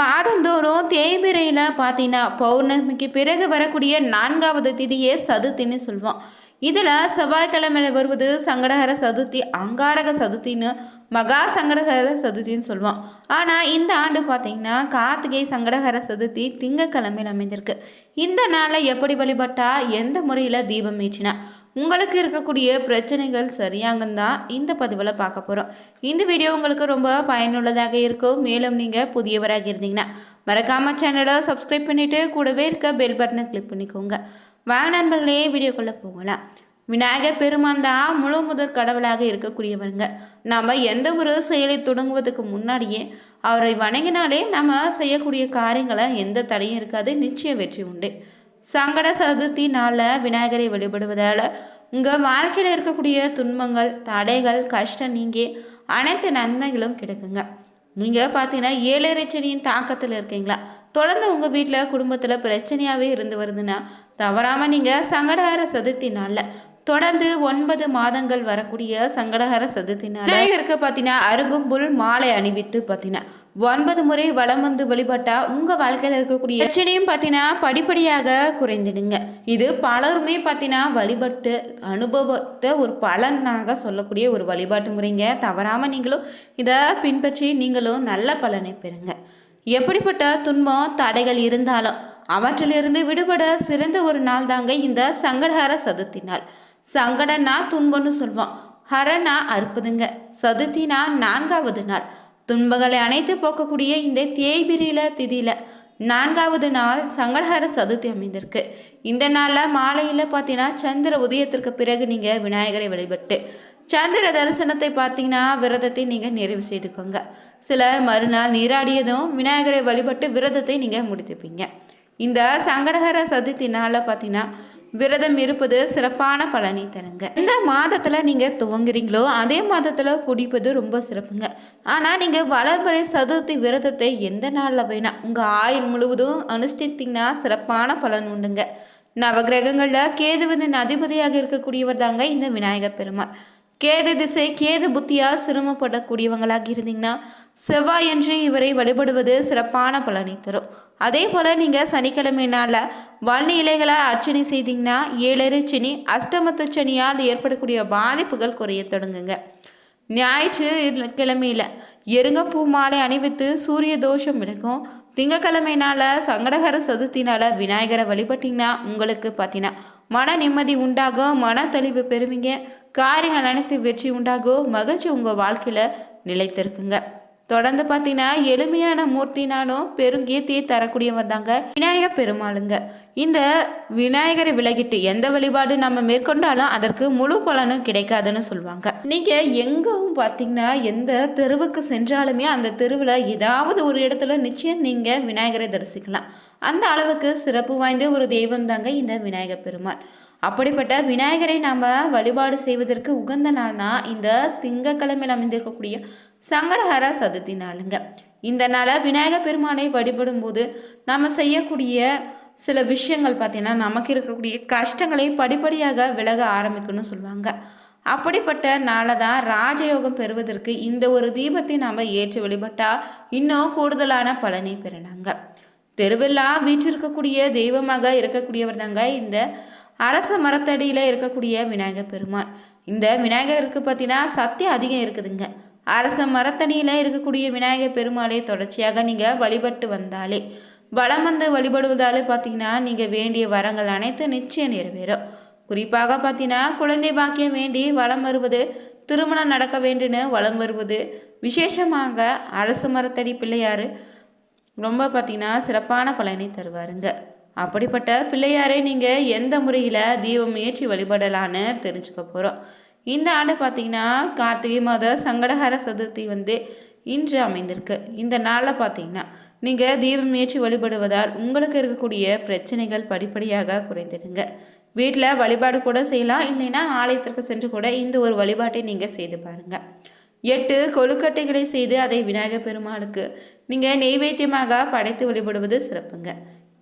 மாதந்தோறும் தேய்பிரையில் பார்த்தீங்கன்னா பௌர்ணமிக்கு பிறகு வரக்கூடிய நான்காவது திதியே சதுர்த்தின்னு சொல்லுவோம். இதில் செவ்வாய்க்கிழமையில் வருவது சங்கடகர சதுர்த்தி அங்காரக சதுர்த்தின்னு மகா சங்கடகர சதுர்த்தின்னு சொல்லுவோம். ஆனால் இந்த ஆண்டு பார்த்திங்கன்னா கார்த்திகை சங்கடகர சதுர்த்தி திங்கக்கிழமையில் அமைஞ்சிருக்கு. இந்த நாளில் எப்படி வழிபட்டால் எந்த முறையில் தீபம் ஏற்றினா? உங்களுக்கு இருக்கக்கூடிய பிரச்சனைகள் சரியாங்கன்னு தான் இந்த பதிவில் பார்க்க போகிறோம் இந்த வீடியோ உங்களுக்கு ரொம்ப பயனுள்ளதாக இருக்கும். மேலும் நீங்கள் புதியவராக இருந்தீங்கன்னா மறக்காம சேனலை சப்ஸ்கிரைப் பண்ணிவிட்டு கூடவே இருக்க பெல் பட்டனை கிளிக் பண்ணிக்கோங்க. வாங்க நண்பர்களே வீடியோக்குள்ளே போகலாம். விநாயகர் பெருமான் தான் முழு முதற் கடவுளாக இருக்கக்கூடியவருங்க. நாம் எந்த ஒரு செயலை தொடங்குவதற்கு முன்னாடியே அவரை வணங்கினாலே நம்ம செய்யக்கூடிய காரியங்களை எந்த தடையும் இருக்காது. நிச்சய வெற்றி உண்டு. சங்கட சதுர்த்தி நாளில் விநாயகரை வழிபடுவதால் உங்கள் வாழ்க்கையில் இருக்கக்கூடிய துன்பங்கள் தடைகள் கஷ்டம் நீங்கி அனைத்து நன்மைகளும் கிடைக்குங்க. நீங்கள் பார்த்தீங்கன்னா ஏழரை சனியின் தாக்கத்தில் இருக்கீங்களா? தொடர்ந்து உங்கள் வீட்டில் குடும்பத்தில் பிரச்சனையாகவே இருந்து வருதுன்னா தவறாமல் நீங்கள் சங்கடஹர சதுர்த்தி நாளில் தொடர்ந்து ஒன்பது மாதங்கள் வரக்கூடிய சங்கடஹர சதுர்த்தி நாள் விநாயகருக்கு பார்த்தீங்கன்னா அருகும்புல் மாலை அணிவித்து பார்த்தீங்கன்னா ஒன்பது முறை வளம் வந்து வழிபட்டா உங்கள் வாழ்க்கையில் இருக்கக்கூடிய பிரச்சனையும் பார்த்தீங்கன்னா படிப்படியாக குறைந்துடுங்க. இது பலருமே பார்த்தீங்கன்னா வழிபட்டு அனுபவத்தை ஒரு பலனாக சொல்லக்கூடிய ஒரு வழிபாட்டு முறைங்க. தவறாமல் நீங்களும் இதை பின்பற்றி நீங்களும் நல்ல பலனை பெறுங்க. எப்படிப்பட்ட துன்பம் தடைகள் இருந்தாலும் அவற்றிலிருந்து விடுபட சிறந்த ஒரு நாள் தாங்க இந்த சங்கடஹர சதுர்த்தி நாள். சங்கடனா துன்பம்னு சொல்வோம். ஹரனா அற்புதங்க. சதுர்த்தினா நான்காவது நாள். துன்பங்களை அனைத்து போக்கக்கூடிய இந்த தேய்பிரியில திதியில நான்காவது நாள் சங்கடஹர சதுர்த்தி அமைந்திருக்கு. இந்த நாளில் மாலையில் பார்த்தீங்கன்னா சந்திர உதயத்திற்கு பிறகு நீங்கள் விநாயகரை வழிபட்டு சந்திர தரிசனத்தை பார்த்தீங்கன்னா விரதத்தை நீங்கள் நிறைவு செய்துக்கோங்க. சிலர் மறுநாள் நீராடியதும் விநாயகரை வழிபட்டு விரதத்தை நீங்கள் முடித்துப்பீங்க. இந்த சங்கடகர சதுர்த்தி நாளில் பார்த்தீங்கன்னா விரதம் இருப்பது சிறப்பான பலனை தருங்க. எந்த மாதத்தில் நீங்கள் துவங்குறீங்களோ அதே மாதத்தில் பிடிப்பது ரொம்ப சிறப்புங்க. ஆனால் நீங்கள் வளர்பறை சதுர்த்தி விரதத்தை எந்த நாளில் வேணால் உங்கள் ஆயுள் முழுவதும் அனுஷ்டித்தீங்கன்னா சிறப்பான பலன் உண்டுங்க. நவகிரகங்களில் கேதுவதன் அதிபதியாக இருக்கக்கூடியவர் தாங்க இந்த விநாயகர் பெருமாள். கேது திசை கேது புத்தியால் சிரமப்படக்கூடியவங்களாக இருந்தீங்கன்னா செவ்வாயன்று இவரை வழிபடுவது சிறப்பான பலனை தரும். அதே போல் நீங்கள் சனிக்கிழமை நாளில் வள்ளி இலைகளை அர்ச்சனை செய்தீங்கன்னா ஏழரை சனி அஷ்டமத்து சனியால் ஏற்படக்கூடிய பாதிப்புகள் குறைய தொடங்குங்க. ஞாயிற்று கிழமையில் எருங்கப்பூ மாலை அணிவித்து சூரிய தோஷம் விலகும். திங்கக்கிழமைனால சங்கடகர சதுர்த்தினால விநாயகரை வழிபட்டிங்கன்னா உங்களுக்கு பார்த்தீங்கன்னா மன நிம்மதி உண்டாகும் மன தெளிவு பெறுவீங்க. காரியங்கள் அனைத்து வெற்றி உண்டாகும் மகிழ்ச்சி உங்கள் வாழ்க்கையில் நிலைத்திருக்குங்க. தொடர்ந்து பார்த்தீங்கன்னா எளிமையான மூர்த்தினாலும் பெருங்கீர்த்தியை தரக்கூடியவர் தாங்க விநாயகர் பெருமாளுங்க. இந்த விநாயகரை விலகிட்டு எந்த வழிபாடு நம்ம மேற்கொண்டாலும் அதற்கு முழு பலனும் கிடைக்காதுன்னு சொல்லுவாங்க. நீங்கள் எங்கும் பார்த்தீங்கன்னா எந்த தெருவுக்கு சென்றாலுமே அந்த தெருவில் ஏதாவது ஒரு இடத்துல நிச்சயம் நீங்கள் விநாயகரை தரிசிக்கலாம். அந்த அளவுக்கு சிறப்பு வாய்ந்த ஒரு தெய்வம் தாங்க இந்த விநாயகர் பெருமாள். அப்படிப்பட்ட விநாயகரை நாம் வழிபாடு செய்வதற்கு உகந்த நாள் தான் இந்த திங்கக்கிழமையில் அமைந்திருக்கக்கூடிய சங்கடஹர சதுர்த்தி நாளுங்க. இந்த நாளை விநாயகர் பெருமானை வழிபடும் போது நம்ம செய்யக்கூடிய சில விஷயங்கள் பார்த்தீங்கன்னா நமக்கு இருக்கக்கூடிய கஷ்டங்களை படிப்படியாக விலக ஆரம்பிக்கணும்னு சொல்லுவாங்க. அப்படிப்பட்ட நாளை தான் ராஜயோகம் பெறுவதற்கு இந்த ஒரு தீபத்தை நாம் ஏற்றி வழிபட்டால் இன்னும் கூடுதலான பலனை பெறினாங்க தெருவெல்லாம் வீற்றிருக்கக்கூடிய தெய்வமாக இருக்கக்கூடியவர் தாங்க இந்த அரச மரத்தடியில் இருக்கக்கூடிய விநாயகர் பெருமான். இந்த விநாயகருக்கு பார்த்தீங்கன்னா சக்தி அதிகம் இருக்குதுங்க. அரச மரத்தடியில் இருக்கக்கூடிய விநாயகர் பெருமாளை தொடர்ச்சியாக நீங்கள் வழிபட்டு வந்தாலே. வளம் வந்து வழிபடுவதாலே பார்த்தீங்கன்னா நீங்கள் வேண்டிய வரங்கள் அனைத்து நிச்சயம் நிறைவேறும். குறிப்பாக பார்த்தீங்கன்னா குழந்தை பாக்கியம் வேண்டி வளம் வருவது திருமணம் நடக்க வேண்டுன்னு வளம் வருவது விசேஷமாக அரசு மரத்தடி பிள்ளையார் ரொம்ப பார்த்தீங்கன்னா சிறப்பான பலனை தருவாருங்க. அப்படிப்பட்ட பிள்ளையாரை நீங்கள் எந்த முறையில் தீபம் ஏற்றி வழிபடலான்னு தெரிஞ்சுக்க போகிறோம் இந்த ஆண்டு பார்த்தீங்கன்னா கார்த்திகை மாத சங்கடஹர சதுர்த்தி வந்து இன்று அமைந்திருக்கு. இந்த நாளில் பார்த்தீங்கன்னா நீங்கள் தீபம் ஏற்றி வழிபடுவதால் உங்களுக்கு இருக்கக்கூடிய பிரச்சனைகள் படிப்படியாக குறைந்துடுங்க. வீட்டில் வழிபாடு கூட செய்யலாம். இல்லைன்னா ஆலயத்திற்கு சென்று கூட இந்த ஒரு வழிபாட்டை நீங்கள் செய்து பாருங்கள் எட்டு கொழுக்கட்டைகளை செய்து அதை விநாயகர் பெருமாளுக்கு நீங்கள் நெய்வேத்தியமாக படைத்து வழிபடுவது சிறப்புங்க.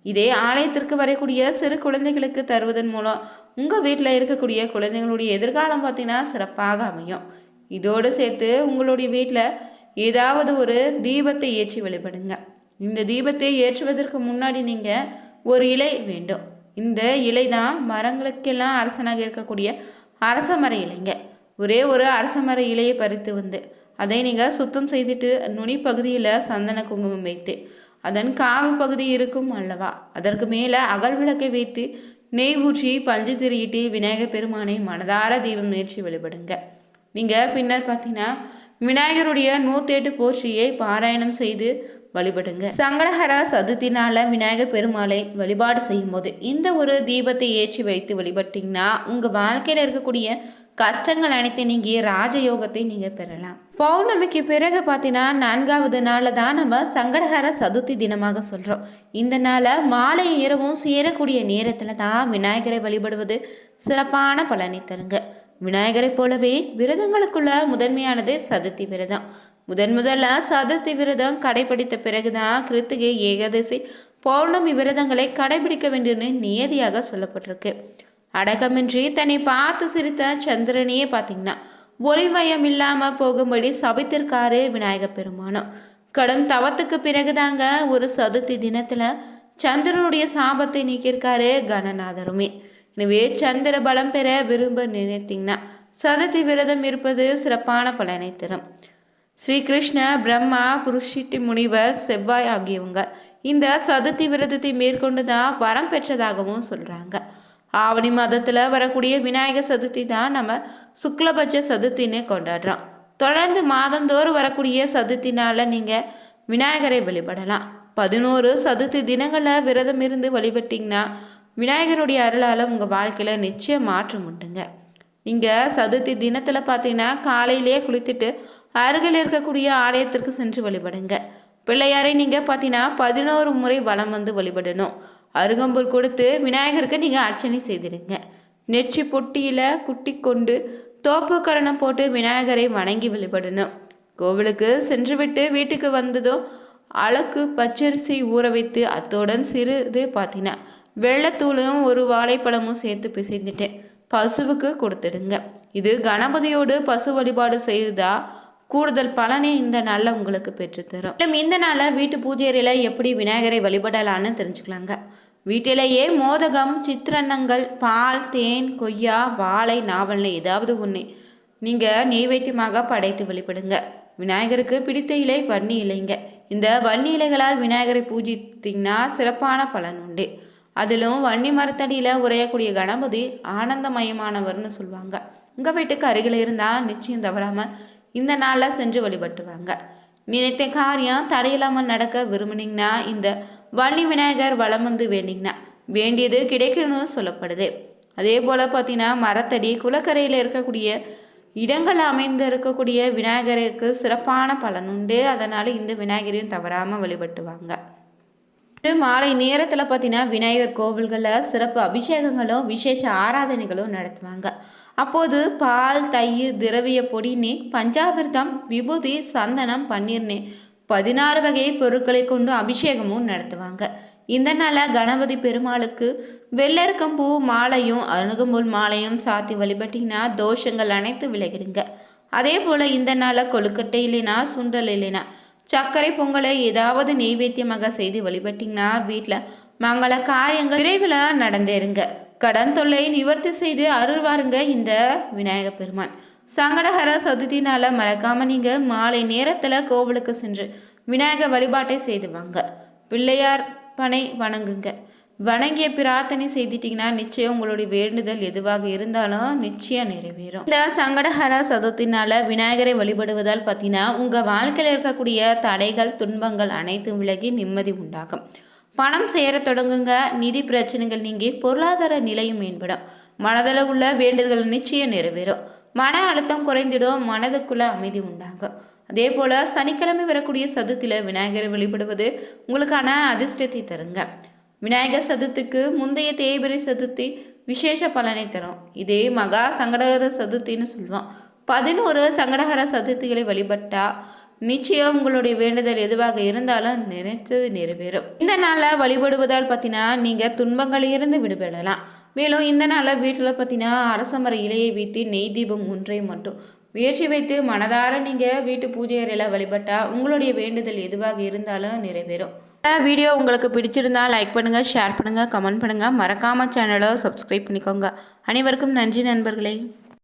இதே ஆலயத்திற்கு வரக்கூடிய சிறு குழந்தைகளுக்கு தருவதன் மூலம் உங்கள் வீட்டில் இருக்கக்கூடிய குழந்தைங்களுடைய எதிர்காலம் பார்த்தீங்கன்னா சிறப்பாக அமையும். இதோடு சேர்த்து உங்களுடைய வீட்டில் ஏதாவது ஒரு தீபத்தை ஏற்றி வழிபடுங்க. இந்த தீபத்தை ஏற்றுவதற்கு முன்னாடி நீங்கள் ஒரு இலை வேண்டும். இந்த இலை தான் மரங்களுக்கெல்லாம் அரசனாக இருக்கக்கூடிய அரச மர இலைங்க. ஒரே ஒரு அரச மர இலையை பறித்து வந்து அதை நீங்கள் சுத்தம் செய்துட்டு நுனி பகுதியில் சந்தன குங்குமம் வைத்து அதன் காவு பகுதி இருக்கும் அல்லவா? அதற்கு மேலே அகல் விளக்கை வைத்து நெய் ஊற்றி பஞ்சு திரியிட்டு விநாயகர் பெருமானை மனதார தீபம் நேர்ச்சி வழிபடுங்க. நீங்கள் பின்னர் பார்த்தீங்கன்னா விநாயகருடைய நூற்றெட்டு போற்றியை பாராயணம் செய்து வழிபடுங்க. சங்கடஹர சதுர்த்தினால விநாயகர் பெருமாளை வழிபாடு செய்யும்போது இந்த ஒரு தீபத்தை ஏற்றி வைத்து வழிபட்டிங்கன்னா உங்கள் வாழ்க்கையில் இருக்கக்கூடிய கஷ்டங்கள் அனைத்து நீங்கள் ராஜயோகத்தை நீங்கள் பெறலாம். பௌர்ணமிக்கு பிறகு பார்த்தீங்கன்னா நான்காவது நாளில் தான் நம்ம சங்கடஹர சதுர்த்தி தினமாக சொல்கிறோம் இந்த நாளை மாலை இரவும் சேரக்கூடிய நேரத்தில் தான் விநாயகரை வழிபடுவது சிறப்பான பலனை தருங்க. விநாயகரை போலவே விரதங்களுக்குள்ள முதன்மையானது சதுர்த்தி விரதம். முதன் முதல்ல சதுர்த்தி விரதம் கடைபிடித்த பிறகுதான் கிருத்திகை ஏகாதசி பௌர்ணமி விரதங்களை கடைபிடிக்க வேண்டும்னு நியதியாக சொல்லப்பட்டிருக்கு. அடக்கமின்றி தன்னை பார்த்து சிரித்த சந்திரனையே பார்த்தீங்கன்னா ஒளிமயம் இல்லாமல் போகும்படி சபித்திருக்காரு விநாயக பெருமானம். கடும் தவத்துக்கு பிறகுதாங்க ஒரு சதுர்த்தி தினத்தில் சந்திரனுடைய சாபத்தை நீக்கியிருக்காரு கணநாதருமே. எனவே சந்திர பலம் பெற விரும்ப நினைத்தீங்கன்னா சதுர்த்தி விரதம் இருப்பது சிறப்பான பலனை தரும். ஸ்ரீகிருஷ்ண பிரம்மா புருஷிட்டி முனிவர் செவ்வாய் ஆகியவங்க. இந்த சதுர்த்தி விரதத்தை மேற்கொண்டு தான் வரம் பெற்றதாகவும் சொல்கிறாங்க ஆவணி மாதத்தில் வரக்கூடிய விநாயகர் சதுர்த்தி தான் நம்ம சுக்லபட்ச சதுர்த்தின்னு கொண்டாடுறோம். தொடர்ந்து மாதந்தோறும் வரக்கூடிய சதுர்த்தினால் நீங்கள் விநாயகரை வழிபடலாம். பதினோரு சதுர்த்தி தினங்களில் விரதம் இருந்து வழிபட்டிங்கன்னா விநாயகருடைய அருளால் உங்கள் வாழ்க்கையில் நிச்சயம் மாற்றம் உண்டுங்க. நீங்கள் சதுர்த்தி தினத்தில் பார்த்தீங்கன்னா காலையிலேயே குளித்துட்டு அருகில் இருக்கக்கூடிய ஆலயத்திற்கு சென்று வழிபடுங்க. பிள்ளையாரை நீங்கள் பார்த்தீங்கன்னா பதினோரு முறை வலம் வந்து வழிபடணும். அருகம்புல் கொடுத்து விநாயகருக்கு நீங்கள் அர்ச்சனை செய்திடுங்க. நெச்சி பொட்டியில் குட்டி கொண்டு தோப்புக்கரணம் போட்டு விநாயகரை வணங்கி வழிபடணும். கோவிலுக்கு சென்றுவிட்டு வீட்டுக்கு வந்ததும் அழகு பச்சரிசி ஊற வைத்து அத்துடன் சிறிது பார்த்தீங்கன்னா வெள்ளத்தூளும் ஒரு வாழைப்பழமும் சேர்த்து பிசைந்துட்டேன் பசுவுக்கு கொடுத்துடுங்க. இது கணபதியோடு பசு வழிபாடு செய்தா கூடுதல் பலனை இந்த நாளில் உங்களுக்கு பெற்றுத்தரும். மேலும் இந்த நாளில் வீட்டு பூஜையில் எப்படி விநாயகரை வழிபடலான்னு தெரிஞ்சுக்கலாங்க. வீட்டிலேயே மோதகம் சித்திரன்னங்கள் பால் தேன் கொய்யா வாழை நாவல்னு ஏதாவது ஒன்று நீங்கள் நெய்வேத்தியமாக படைத்து வழிபடுங்க. விநாயகருக்கு பிடித்த இலை வன்னி இலைங்க. இந்த வன்னி இலைகளால் விநாயகரை பூஜித்தீங்கன்னா சிறப்பான பலன் உண்டு. அதிலும் வன்னி மரத்தடியில் உரையக்கூடிய கணபதி ஆனந்தமயமானவர்னு சொல்லுவாங்க. உங்கள் வீட்டுக்கு அருகில் இருந்தால் நிச்சயம் தவறாமல் இந்த நாளில் சென்று வழிபட்டுவாங்க. நினைத்த காரியம் தடையில்லாமல் நடக்க விரும்புனீங்கன்னா இந்த வள்ளி விநாயகர் வளம் வந்து வேண்டிங்கன்னா வேண்டியது கிடைக்கணும்னு சொல்லப்படுது. அதே போல் பார்த்தீங்கன்னா மரத்தடி குளக்கரையில் இருக்கக்கூடிய இடங்கள் அமைந்து இருக்கக்கூடிய விநாயகருக்கு சிறப்பான பலன் உண்டு. அதனால் இந்த விநாயகரையும் தவறாமல் வழிபட்டுவாங்க. மாலை நேரத்தில் பார்த்தீங்கன்னா விநாயகர் கோவில்களில் சிறப்பு அபிஷேகங்களும் விசேஷ ஆராதனைகளும் நடத்துவாங்க. அப்போது பால் தயிர் திரவிய பொடினே பஞ்சாபிர்தம் விபூதி சந்தனம் பன்னீர்னே பதினாறு வகை பொருட்களை கொண்டு அபிஷேகமும் நடத்துவாங்க. இந்த நாளில் கணபதி பெருமாளுக்கு வெள்ளருக்கம்பூ மாலையும் அணுகும்புல் மாலையும் சாத்தி வழிபட்டிங்கன்னா தோஷங்கள் அனைத்து விலகிடுங்க. அதே போல் இந்த நாளில் கொழுக்கட்டை இல்லைனா சுண்டல் இல்லைனா சர்க்கரை பொங்கலை ஏதாவது நெய்வேத்தியமாக செய்து வழிபட்டிங்கன்னா வீட்டில் மங்கள காரியங்கள் விரைவில் நடந்தேருங்க கடன் தொல்லை நிவர்த்தி செய்து அருள் வாருங்க இந்த விநாயக பெருமான். சங்கடஹர சதுர்த்தினால மறக்காம நீங்க மாலை நேரத்துல கோவிலுக்கு சென்று விநாயக வழிபாட்டை செய்து வாங்க. பிள்ளையார் பனை வணங்குங்க. வணங்கிய பிரார்த்தனை செய்துட்டீங்கன்னா நிச்சயம் உங்களுடைய வேண்டுதல் எதுவாக இருந்தாலும் நிச்சயம் நிறைவேறும். இந்த சங்கடஹர சதுர்த்தினால விநாயகரை வழிபடுவதால் பார்த்தீங்கன்னா உங்கள் வாழ்க்கையில் இருக்கக்கூடிய தடைகள் துன்பங்கள் அனைத்தும் விலகி நிம்மதி உண்டாகும். பணம் சேர தொடங்குங்க நிதி பிரச்சனைகள் நீங்கி பொருளாதார நிலையும் மேம்படும். மனதில் உள்ள வேண்டுதல் நிச்சயம் நிறைவேறும். மன அழுத்தம் குறைந்திடும் மனதுக்குள்ள அமைதி உண்டாகும். அதே போல் சனிக்கிழமை வரக்கூடிய சதுர்த்தியில் விநாயகரை வழிபடுவது உங்களுக்கான அதிர்ஷ்டத்தை தருங்க. விநாயகர் சதுர்த்திக்கு முந்தைய தேய்பிரை சதுர்த்தி விசேஷ பலனை தரும். இதே மகா சங்கடகர சதுர்த்தின்னு சொல்லுவோம். பதினோரு சங்கடகர சதுர்த்திகளை வழிபட்டால் நிச்சயம் உங்களுடைய வேண்டுதல் எதுவாக இருந்தாலும் நினைத்தது நிறைவேறும். இந்த நாளில் வழிபடுவதால் பார்த்தீங்கன்னா நீங்கள் துன்பங்களிலிருந்து விடுபடலாம். மேலும் இந்த நாளில் வீட்டில் பார்த்தீங்கன்னா அரசமர இலையை வைத்து நெய் தீபம் ஒன்றை மட்டும். முயற்சி வைத்து மனதார நீங்கள் வீட்டு பூஜை அறையில் வழிபட்டால் உங்களுடைய வேண்டுதல் எதுவாக இருந்தாலும் நிறைவேறும். வீடியோ உங்களுக்கு பிடிச்சிருந்தா லைக் பண்ணுங்கள் ஷேர் பண்ணுங்கள் கமெண்ட் பண்ணுங்கள் மறக்காமல் சேனலை சப்ஸ்கிரைப் பண்ணிக்கோங்க. அனைவருக்கும் நன்றி நண்பர்களே.